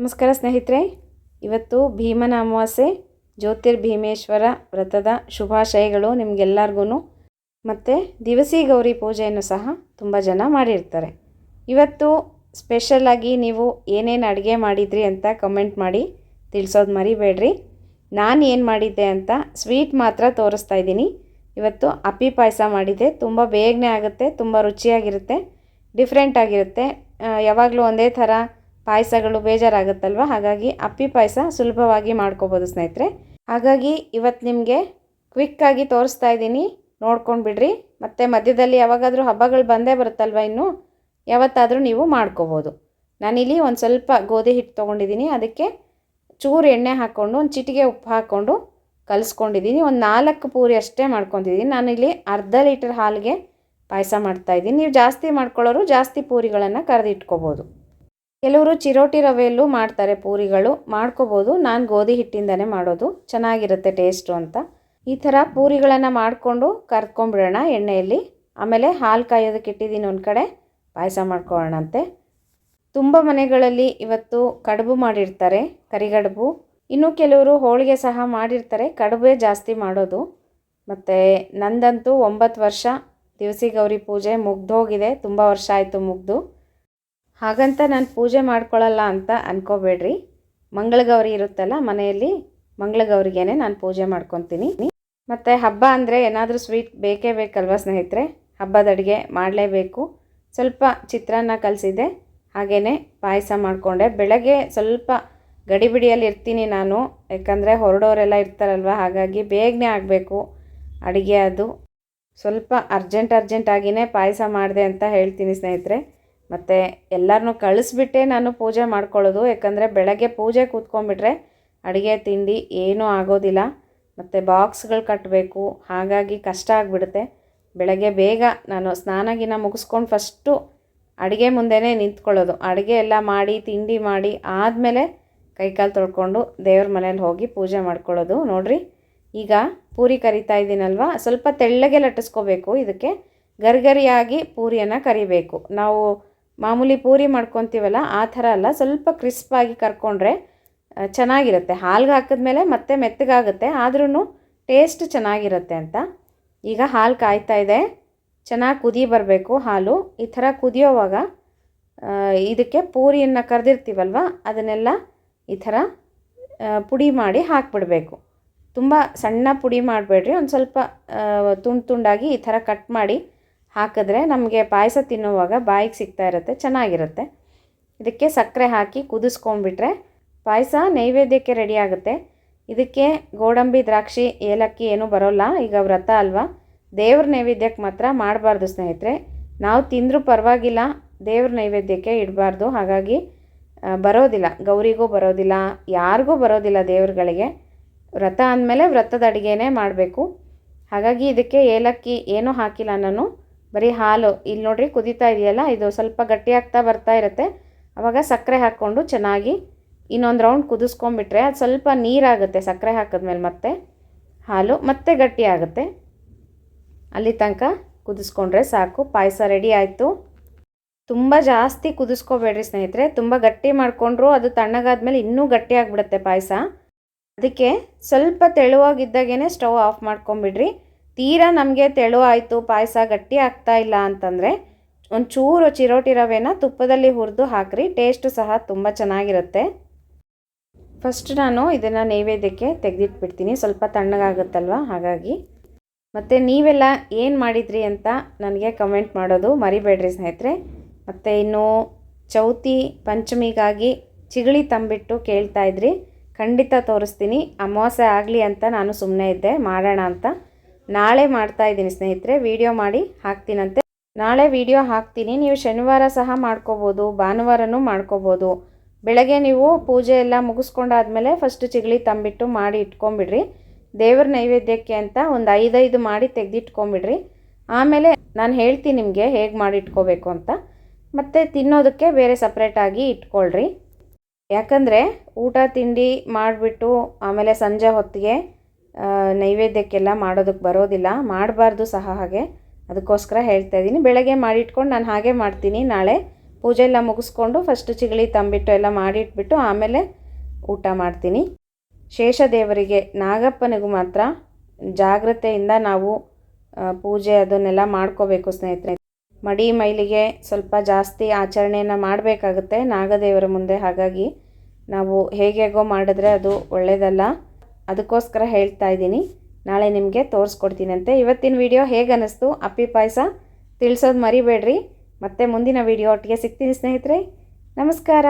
ನಮಸ್ಕಾರ ಸ್ನೇಹಿತರೆ, ಇವತ್ತು ಭೀಮನ ಅಮಾವಾಸ್ಯೆ ಜ್ಯೋತಿರ್ಭೀಮೇಶ್ವರ ವ್ರತದ ಶುಭಾಶಯಗಳು ನಿಮಗೆಲ್ಲರಿಗೂ ಮತ್ತು ದಿವಸಿ ಗೌರಿ ಪೂಜೆಯನ್ನು ಸಹ ತುಂಬ ಜನ ಮಾಡಿರ್ತಾರೆ. ಇವತ್ತು ಸ್ಪೆಷಲಾಗಿ ನೀವು ಏನೇನು ಅಡುಗೆ ಮಾಡಿದ್ರಿ ಅಂತ ಕಮೆಂಟ್ ಮಾಡಿ ತಿಳಿಸೋದು ಮರಿಬೇಡ್ರಿ. ನಾನು ಏನು ಮಾಡಿದ್ದೆ ಅಂತ ಸ್ವೀಟ್ ಮಾತ್ರ ತೋರಿಸ್ತಾ ಇದ್ದೀನಿ. ಇವತ್ತು ಅಪ್ಪಿ ಪಾಯಸ ಮಾಡಿದ್ದೆ, ತುಂಬ ಬೇಗನೆ ಆಗುತ್ತೆ, ತುಂಬ ರುಚಿಯಾಗಿರುತ್ತೆ ಡಿಫ್ರೆಂಟ್ ಆಗಿರುತ್ತೆ. ಯಾವಾಗಲೂ ಒಂದೇ ಥರ ಪಾಯಸಗಳು ಬೇಜಾರಾಗುತ್ತಲ್ವ? ಹಾಗಾಗಿ ಅಪ್ಪಿ ಪಾಯಸ ಸುಲಭವಾಗಿ ಮಾಡ್ಕೋಬೋದು ಸ್ನೇಹಿತರೆ. ಹಾಗಾಗಿ ಇವತ್ತು ನಿಮಗೆ ಕ್ವಿಕ್ಕಾಗಿ ತೋರಿಸ್ತಾ ಇದ್ದೀನಿ. ನೋಡ್ಕೊಂಡು ಬಿಡ್ರಿ. ಮತ್ತು ಮಧ್ಯದಲ್ಲಿ ಯಾವಾಗಾದರೂ ಹಬ್ಬಗಳು ಬಂದೇ ಬರುತ್ತಲ್ವ ಇನ್ನು? ಯಾವತ್ತಾದರೂ ನೀವು ಮಾಡ್ಕೋಬೋದು. ನಾನಿಲ್ಲಿ ಒಂದು ಸ್ವಲ್ಪ ಗೋಧಿ ಹಿಟ್ಟು ತೊಗೊಂಡಿದ್ದೀನಿ. ಅದಕ್ಕೆ ಚೂರು ಎಣ್ಣೆ ಹಾಕ್ಕೊಂಡು ಒಂದು ಚಿಟಿಗೆ ಉಪ್ಪು ಹಾಕ್ಕೊಂಡು ಕಲಿಸ್ಕೊಂಡಿದ್ದೀನಿ. ಒಂದು ನಾಲ್ಕು ಪೂರಿ ಅಷ್ಟೇ ಮಾಡ್ಕೊತಿದ್ದೀನಿ ನಾನಿಲ್ಲಿ ಅರ್ಧ ಲೀಟರ್ ಹಾಲಿಗೆ ಪಾಯಸ ಮಾಡ್ತಾಯಿದ್ದೀನಿ ನೀವು ಜಾಸ್ತಿ ಮಾಡ್ಕೊಳ್ಳೋರು ಜಾಸ್ತಿ ಪೂರಿಗಳನ್ನು ಕರೆದಿಟ್ಕೋಬೋದು. ಕೆಲವರು ಚಿರೋಟಿ ರವೆಯಲ್ಲೂ ಮಾಡ್ತಾರೆ ಪೂರಿಗಳು. ಮಾಡ್ಕೋಬೋದು. ನಾನು ಗೋಧಿ ಹಿಟ್ಟಿಂದನೇ ಮಾಡೋದು. ಚೆನ್ನಾಗಿರುತ್ತೆ ಟೇಸ್ಟು ಅಂತ. ಈ ಥರ ಪೂರಿಗಳನ್ನು ಮಾಡಿಕೊಂಡು ಕರ್ಕೊಂಬಿಡೋಣ ಎಣ್ಣೆಯಲ್ಲಿ. ಆಮೇಲೆ ಹಾಲು ಕಾಯೋದಕ್ಕೆ ಇಟ್ಟಿದ್ದೀನಿ ಒಂದು ಕಡೆ. ಪಾಯಸ ಮಾಡ್ಕೊಳ್ಳೋಣಂತೆ. ತುಂಬ ಮನೆಗಳಲ್ಲಿ ಇವತ್ತು ಕಡುಬು ಮಾಡಿರ್ತಾರೆ, ಕರಿಗಡುಬು. ಇನ್ನು ಕೆಲವರು ಹೋಳಿಗೆ ಸಹ ಮಾಡಿರ್ತಾರೆ, ಕಡುಬೇ ಜಾಸ್ತಿ ಮಾಡೋದು. ಮತ್ತು ನಂದಂತೂ ಒಂಬತ್ತು ವರ್ಷ ದಿವಸಿ ಗೌರಿ ಪೂಜೆ ಮುಗ್ದೋಗಿದೆ ತುಂಬ ವರ್ಷ ಆಯಿತು ಮುಗ್ದು. ಹಾಗಂತ ನಾನು ಪೂಜೆ ಮಾಡ್ಕೊಳ್ಳಲ್ಲ ಅಂತ ಅನ್ಕೋಬೇಡ್ರಿ. ಮಂಗಳಗೌರಿ ಇರುತ್ತಲ್ಲ ಮನೆಯಲ್ಲಿ, ಮಂಗಳಗೌರಿಗೇನೆ ನಾನು ಪೂಜೆ ಮಾಡ್ಕೊತೀನಿ. ಮತ್ತು ಹಬ್ಬ ಅಂದರೆ ಏನಾದರೂ ಸ್ವೀಟ್ ಬೇಕೇ ಬೇಕಲ್ವ ಸ್ನೇಹಿತರೆ? ಹಬ್ಬದ ಅಡುಗೆ ಮಾಡಲೇಬೇಕು. ಸ್ವಲ್ಪ ಚಿತ್ರಾನ್ನ ಕಲಿಸಿದೆ ಹಾಗೇ ಪಾಯಸ ಮಾಡಿಕೊಂಡೆ. ಬೆಳಗ್ಗೆ ಸ್ವಲ್ಪ ಗಡಿಬಿಡಿಯಲ್ಲಿ ಇರ್ತೀನಿ ನಾನು, ಯಾಕಂದರೆ ಹೊರಡೋರೆಲ್ಲ ಇರ್ತಾರಲ್ವ, ಹಾಗಾಗಿ ಬೇಗನೆ ಆಗಬೇಕು ಅಡುಗೆ ಅದು. ಸ್ವಲ್ಪ ಅರ್ಜೆಂಟ್ ಅರ್ಜೆಂಟಾಗಿಯೇ ಪಾಯಸ ಮಾಡಿದೆ ಅಂತ ಹೇಳ್ತೀನಿ ಸ್ನೇಹಿತರೆ. ಮತ್ತು ಎಲ್ಲರನ್ನು ಕಳಿಸ್ಬಿಟ್ಟೆ ನಾನು ಪೂಜೆ ಮಾಡ್ಕೊಳ್ಳೋದು. ಯಾಕಂದರೆ ಬೆಳಗ್ಗೆ ಪೂಜೆ ಕೂತ್ಕೊಂಡ್ಬಿಟ್ರೆ ಅಡುಗೆ, ತಿಂಡಿ ಏನೂ ಆಗೋದಿಲ್ಲ. ಮತ್ತು ಬಾಕ್ಸ್ಗಳು ಕಟ್ಟಬೇಕು ಹಾಗಾಗಿ ಕಷ್ಟ ಆಗಿಬಿಡುತ್ತೆ. ಬೆಳಗ್ಗೆ ಬೇಗ ನಾನು ಸ್ನಾನಗಿನ ಮುಗಿಸ್ಕೊಂಡು ಫಸ್ಟು ಅಡುಗೆ ಮುಂದೆನೇ ನಿಂತ್ಕೊಳ್ಳೋದು. ಅಡುಗೆ ಎಲ್ಲ ಮಾಡಿ, ತಿಂಡಿ ಮಾಡಿ ಆದಮೇಲೆ ಕೈಕಾಲು ತೊಳ್ಕೊಂಡು ದೇವ್ರ ಮನೇಲಿ ಹೋಗಿ ಪೂಜೆ ಮಾಡ್ಕೊಳ್ಳೋದು. ನೋಡಿರಿ, ಈಗ ಪೂರಿ ಕರಿತಾ ಇದ್ದೀನಲ್ವ ಸ್ವಲ್ಪ ತೆಳ್ಳಗೆ ಲಟ್ಟಿಸ್ಕೋಬೇಕು. ಇದಕ್ಕೆ ಗರಿಗರಿಯಾಗಿ ಪೂರಿಯನ್ನು ಕರಿಬೇಕು. ನಾವು ಮಾಮೂಲಿ ಪೂರಿ ಮಾಡ್ಕೊತೀವಲ್ಲ, ಆ ಥರ ಅಲ್ಲ. ಸ್ವಲ್ಪ ಕ್ರಿಸ್ಪಾಗಿ ಕರ್ಕೊಂಡ್ರೆ ಚೆನ್ನಾಗಿರುತ್ತೆ. ಹಾಲ್ಗೆ ಹಾಕಿದ್ಮೇಲೆ ಮತ್ತೆ ಮೆತ್ತಗಾಗುತ್ತೆ ಆದ್ರೂ ಟೇಸ್ಟ್ ಚೆನ್ನಾಗಿರುತ್ತೆ ಅಂತ. ಈಗ ಹಾಲು ಕಾಯ್ತಾ ಇದೆ. ಚೆನ್ನಾಗಿ ಕುದಿ ಬರಬೇಕು ಹಾಲು. ಈ ಥರ ಕುದಿಯೋವಾಗ ಇದಕ್ಕೆ ಪೂರಿಯನ್ನು ಕರೆದಿರ್ತೀವಲ್ವ, ಅದನ್ನೆಲ್ಲ ಈ ಥರ ಪುಡಿ ಮಾಡಿ ಹಾಕಿಬಿಡಬೇಕು. ತುಂಬ ಸಣ್ಣ ಪುಡಿ ಮಾಡಬೇಡ್ರಿ. ಒಂದು ಸ್ವಲ್ಪ ತುಂಡು ತುಂಡಾಗಿ ಈ ಥರ ಕಟ್ ಮಾಡಿ ಹಾಕಿದ್ರೆ ನಮಗೆ ಪಾಯಸ ತಿನ್ನುವಾಗ ಬಾಯಿಗೆ ಸಿಗ್ತಾ ಇರುತ್ತೆ, ಚೆನ್ನಾಗಿರುತ್ತೆ. ಇದಕ್ಕೆ ಸಕ್ಕರೆ ಹಾಕಿ ಕುದಿಸ್ಕೊಂಡ್ಬಿಟ್ರೆ ಪಾಯಸ ನೈವೇದ್ಯಕ್ಕೆ ರೆಡಿ ಆಗುತ್ತೆ. ಇದಕ್ಕೆ ಗೋಡಂಬಿ, ದ್ರಾಕ್ಷಿ, ಏಲಕ್ಕಿ ಏನೂ ಬರೋಲ್ಲ. ಈಗ ವ್ರತ ಅಲ್ವಾ? ದೇವ್ರ ನೈವೇದ್ಯಕ್ಕೆ ಮಾತ್ರ ಮಾಡಬಾರ್ದು ಸ್ನೇಹಿತರೆ. ನಾವು ತಿಂದರೂ ಪರವಾಗಿಲ್ಲ, ದೇವ್ರ ನೈವೇದ್ಯಕ್ಕೆ ಇಡಬಾರ್ದು. ಹಾಗಾಗಿ ಬರೋದಿಲ್ಲ. ಗೌರಿಗೂ ಬರೋದಿಲ್ಲ, ಯಾರಿಗೂ ಬರೋದಿಲ್ಲ ದೇವ್ರಗಳಿಗೆ. ವ್ರತ ಅಂದಮೇಲೆ ವ್ರತದ ಅಡುಗೆನೇ ಮಾಡಬೇಕು. ಹಾಗಾಗಿ ಇದಕ್ಕೆ ಏಲಕ್ಕಿ ಏನೂ ಹಾಕಿಲ್ಲ ನಾನು. ಬರೀ ಹಾಲು. ಇಲ್ಲಿ ನೋಡ್ರಿ ಕುದೀತಾ ಇದೆಯಲ್ಲ, ಇದು ಸ್ವಲ್ಪ ಗಟ್ಟಿಯಾಗ್ತಾ ಬರ್ತಾ ಇರುತ್ತೆ. ಆವಾಗ ಸಕ್ಕರೆ ಹಾಕ್ಕೊಂಡು ಚೆನ್ನಾಗಿ ಇನ್ನೊಂದು ರೌಂಡ್ ಕುದಿಸ್ಕೊಂಬಿಟ್ರೆ ಅದು ಸ್ವಲ್ಪ ನೀರಾಗುತ್ತೆ ಸಕ್ಕರೆ ಹಾಕಿದ್ಮೇಲೆ ಮತ್ತೆ. ಹಾಲು ಮತ್ತೆ ಗಟ್ಟಿ ಆಗುತ್ತೆ. ಅಲ್ಲಿ ತನಕ ಕುದಿಸ್ಕೊಂಡ್ರೆ ಸಾಕು. ಪಾಯಸ ರೆಡಿ ಆಯಿತು. ತುಂಬ ಜಾಸ್ತಿ ಕುದಿಸ್ಕೋಬೇಡ್ರಿ ಸ್ನೇಹಿತರೆ. ತುಂಬ ಗಟ್ಟಿ ಮಾಡಿಕೊಂಡ್ರು ಅದು ತಣ್ಣಗಾದ್ಮೇಲೆ ಇನ್ನೂ ಗಟ್ಟಿ ಆಗಿಬಿಡುತ್ತೆ ಪಾಯಸ. ಅದಕ್ಕೆ ಸ್ವಲ್ಪ ತೆಳುವಾಗಿದ್ದಾಗೇ ಸ್ಟವ್ ಆಫ್ ಮಾಡ್ಕೊಂಬಿಡ್ರಿ ತೀರಾ ನಮಗೆ ತೆಳು ಆಯಿತು, ಪಾಯಸ ಗಟ್ಟಿ ಆಗ್ತಾ ಇಲ್ಲ ಅಂತಂದರೆ ಒಂದು ಚೂರು ಚಿರೋಟಿ ರವೆನ ತುಪ್ಪದಲ್ಲಿ ಹುರಿದು ಹಾಕ್ರಿ ಟೇಸ್ಟು ಸಹ ತುಂಬ ಚೆನ್ನಾಗಿರುತ್ತೆ. ಫಸ್ಟ್ ನಾನು ಇದನ್ನು ನೈವೇದ್ಯಕ್ಕೆ ತೆಗೆದಿಟ್ಬಿಡ್ತೀನಿ, ಸ್ವಲ್ಪ ತಣ್ಣಗಾಗುತ್ತಲ್ವ? ಹಾಗಾಗಿ. ಮತ್ತು ನೀವೆಲ್ಲ ಏನು ಮಾಡಿದ್ರಿ ಅಂತ ನನಗೆ ಕಮೆಂಟ್ ಮಾಡೋದು ಮರಿಬೇಡ್ರಿ ಸ್ನೇಹಿತರೆ. ಮತ್ತು ಇನ್ನು ಚೌತಿ ಪಂಚಮಿಗಾಗಿ ಚಿಗಳಿ ತಂಬಿಟ್ಟು ಕೇಳ್ತಾ ಇದ್ರಿ, ಖಂಡಿತ ತೋರಿಸ್ತೀನಿ. ಅಮಾವಾಸ್ಯೆ ಆಗಲಿ ಅಂತ ನಾನು ಸುಮ್ಮನೆ ಇದ್ದೆ, ಮಾಡೋಣ ಅಂತ. ನಾಳೆ ಮಾಡ್ತಾ ಇದ್ದೀನಿ ಸ್ನೇಹಿತರೆ ವಿಡಿಯೋ ಮಾಡಿ ಹಾಕ್ತೀನಂತೆ. ನಾಳೆ ವಿಡಿಯೋ ಹಾಕ್ತೀನಿ. ನೀವು ಶನಿವಾರ ಸಹ ಮಾಡ್ಕೋಬೋದು, ಭಾನುವಾರನೂ ಮಾಡ್ಕೋಬೋದು. ಬೆಳಗ್ಗೆ ನೀವು ಪೂಜೆ ಎಲ್ಲ ಮುಗಿಸ್ಕೊಂಡಾದ್ಮೇಲೆ ಫಸ್ಟ್ ಚಿಗಳಿ ತಂಬಿಟ್ಟು ಮಾಡಿ ಇಟ್ಕೊಂಬಿಡ್ರಿ ದೇವ್ರ ನೈವೇದ್ಯಕ್ಕೆ ಅಂತ ಒಂದು ಐದೈದು ಮಾಡಿ ತೆಗೆದಿಟ್ಕೊಂಬಿಡ್ರಿ ಆಮೇಲೆ ನಾನು ಹೇಳ್ತೀನಿ ನಿಮಗೆ ಹೇಗೆ ಮಾಡಿ ಇಟ್ಕೋಬೇಕು ಅಂತ. ಮತ್ತು ತಿನ್ನೋದಕ್ಕೆ ಬೇರೆ ಸಪ್ರೇಟಾಗಿ ಇಟ್ಕೊಳ್ರಿ. ಯಾಕಂದರೆ ಊಟ, ತಿಂಡಿ ಮಾಡಿಬಿಟ್ಟು ಆಮೇಲೆ ಸಂಜೆ ಹೊತ್ತಿಗೆ ನೈವೇದ್ಯಕ್ಕೆಲ್ಲ ಮಾಡೋದಕ್ಕೆ ಬರೋದಿಲ್ಲ. ಮಾಡಬಾರ್ದು ಸಹ ಹಾಗೆ. ಅದಕ್ಕೋಸ್ಕರ ಹೇಳ್ತಾ ಇದ್ದೀನಿ. ಬೆಳಗ್ಗೆ ಮಾಡಿಟ್ಕೊಂಡು ನಾನು ಹಾಗೆ ಮಾಡ್ತೀನಿ. ನಾಳೆ ಪೂಜೆ ಎಲ್ಲ ಮುಗಿಸ್ಕೊಂಡು ಫಸ್ಟ್ ಚಿಗಳಿ ತಂಬಿಟ್ಟು ಎಲ್ಲ ಮಾಡಿಟ್ಬಿಟ್ಟು ಆಮೇಲೆ ಊಟ ಮಾಡ್ತೀನಿ. ಶೇಷದೇವರಿಗೆ ನಾಗಪ್ಪನಿಗೂ ಮಾತ್ರ ಜಾಗ್ರತೆಯಿಂದ ನಾವು ಪೂಜೆ ಅದನ್ನೆಲ್ಲ ಮಾಡ್ಕೋಬೇಕು ಸ್ನೇಹಿತರೆ. ಮಡಿ ಮೈಲಿಗೆ ಸ್ವಲ್ಪ ಜಾಸ್ತಿ ಆಚರಣೆಯನ್ನು ಮಾಡಬೇಕಾಗುತ್ತೆ ನಾಗದೇವರ ಮುಂದೆ. ಹಾಗಾಗಿ ನಾವು ಹೇಗೆಗೋ ಹೇಗೋ ಮಾಡಿದ್ರೆ ಅದು ಒಳ್ಳೆಯದಲ್ಲ ಅದಕ್ಕೋಸ್ಕರ ಹೇಳ್ತಾ ಇದ್ದೀನಿ. ನಾಳೆ ನಿಮಗೆ ತೋರಿಸ್ಕೊಡ್ತೀನಂತೆ. ಇವತ್ತಿನ ವಿಡಿಯೋ ಹೇಗೆ ಅನ್ನಿಸ್ತು ಅಪ್ಪಿ ಪಾಯಸ ತಿಳಿಸೋದು ಮರಿಬೇಡ್ರಿ. ಮತ್ತೆ ಮುಂದಿನ ವಿಡಿಯೋ ಒಟ್ಟಿಗೆ ಸಿಗ್ತೀನಿ ಸ್ನೇಹಿತರೆ. ನಮಸ್ಕಾರ.